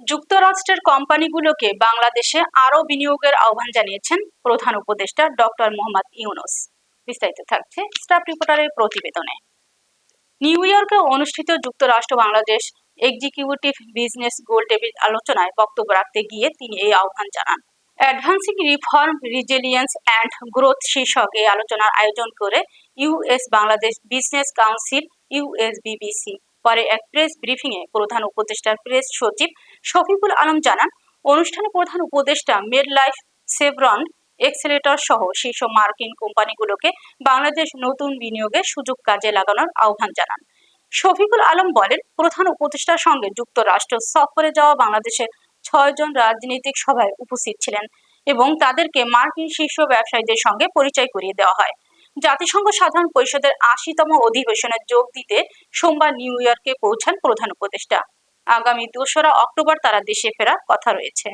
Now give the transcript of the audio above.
যুক্তরাষ্ট্রের কোম্পানিগুলোকে বাংলাদেশে আরও বিনিয়োগের আহ্বান জানিয়েছেন প্রধান উপদেষ্টা ডক্টর মোহাম্মদ ইউনুস। বিস্তারিত থাকছে স্টাফ রিপোর্টারের প্রতিবেদনে। নিউ ইয়র্কে অনুষ্ঠিত যুক্তরাষ্ট্র বাংলাদেশ এক্সিকিউটিভ বিজনেস গোলটেবিল আলোচনায় বক্তব্য রাখতে গিয়ে তিনি এই আহ্বান জানান। Advancing reform resilience and growth শীর্ষক এই আলোচনার আয়োজন করে US Bangladesh business council, USBBC পরে এক প্রেস ব্রিফিংয়ে প্রধান উপদেষ্টার প্রেস সচিব শফিকুল আলম জানান, অনুষ্ঠানে প্রধান উপদেষ্টা মেড লাইফ সেভরন এক্সেলেটর সহ শীর্ষ মার্কিন কোম্পানিগুলোকে বাংলাদেশ নতুন বিনিয়োগের সুযোগ কাজে লাগানোর আহ্বান জানান। শফিকুল আলম বলেন, প্রধান উপদেষ্টার সঙ্গে যুক্তরাষ্ট্র সফরে যাওয়া বাংলাদেশের ছয়জন রাজনৈতিক সভায় উপস্থিত ছিলেন এবং তাদেরকে মার্কিন শীর্ষ ব্যবসায়ীদের সঙ্গে পরিচয় করিয়ে দেওয়া হয়। জাতিসংঘ সাধারণ পরিষদের আশিতম অধিবেশনে যোগ দিতে সোমবার নিউ ইয়র্কে পৌঁছান প্রধান উপদেষ্টা। আগামী দোসরা অক্টোবর তারা দেশে ফেরার কথা রয়েছে।